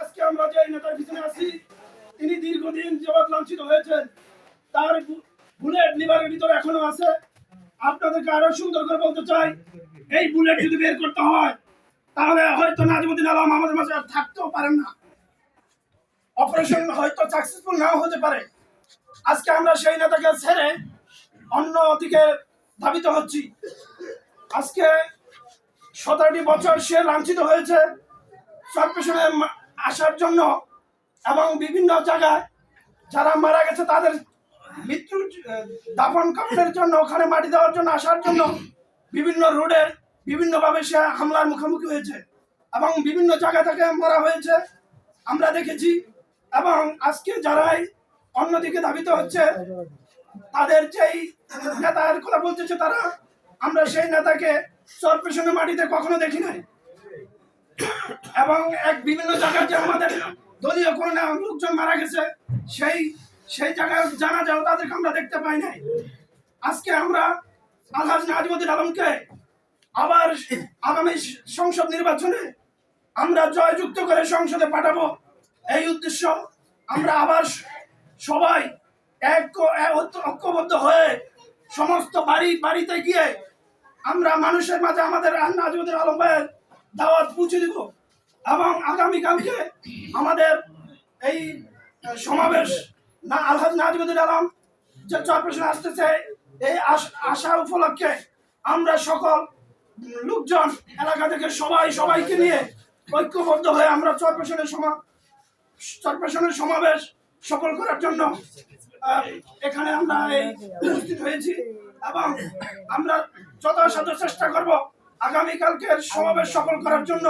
আজকে আমরা যে নেতার পিছনে আছি, তিনি দীর্ঘদিন যাবৎ লাঞ্ছিত হয়েছেন। তার বুলেট লিভারের ভিতরে এখনও আছে। আপনাদেরকে আরও সুন্দর করে বলতে চাই, এই বুলেট যদি বের করতে হয়, তাহলে হয়তো নাজমুদ্দিন আলম আমাদের মাঝে আর থাকতেও পারেন না। অপারেশন হয়তো সাকসেসফুল নাও হতে পারে। আজকে আমরা সেই নেতাকে ছেড়ে অন্য দিকে ধাবিত হচ্ছি। আজকে সতেরোটি বছর সে লাঞ্ছিত হয়েছে কর্পোরেশনে মা- আসার জন্য এবং বিভিন্ন জায়গায় যারা মারা গেছে তাদের মৃত্যু দাফন কাফনের জন্য, ওখানে মাটি দেওয়ার জন্য, আসার জন্য বিভিন্ন রোডে বিভিন্নভাবে সে হামলার মুখোমুখি হয়েছে এবং বিভিন্ন জায়গা থেকে মারা হয়েছে, আমরা দেখেছি। এবং আজকে যারাই অন্যদিকে ধাবিত হচ্ছে, তাদের যেই নেতার কথা বলতেছে তারা, আমরা সেই নেতাকে চরপেশনে মাটিতে কখনো দেখি নাই। এবং এক বিভিন্ন জায়গায় যে আমাদের দলীয় কোনো লোকজন মারা গেছে, সেই সেই জায়গায় জানা যাও তাদেরকে আমরা দেখতে পাই নাই। আজকে আমরা আলহাজ নাজমুদ্দিন আলমকে আবার আগামী সংসদ নির্বাচনে আমরা জয়যুক্ত করে সংসদে পাঠাবো। এই উদ্দেশ্য আমরা আবার সবাই এক ঐক্যবদ্ধ হয়ে সমস্ত বাড়ি বাড়িতে গিয়ে আমরা মানুষের মাঝে আমাদের নাজমুদ্দিন আলম ভাইয়ের দাওয়াত পৌঁছে দিব এবং আগামীকালকে আমাদের এই সমাবেশ না আলহাজ নাজমুদ্দিন আলম যে চরপেশন আসতেছে, এই আশ- উপলক্ষে আমরা সকল লোকজন, এলাকা থেকে সবাই, সবাইকে নিয়ে ঐক্যবদ্ধ হয়ে আমরা চরপেশনের সমা চরপেশনের সমাবেশ সফল করার জন্য এখানে আমরা উপস্থিত হয়েছি এবং আমরা যথাসাধ্য চেষ্টা করব আগামীকালকের সমাবেশ সফল করার জন্য।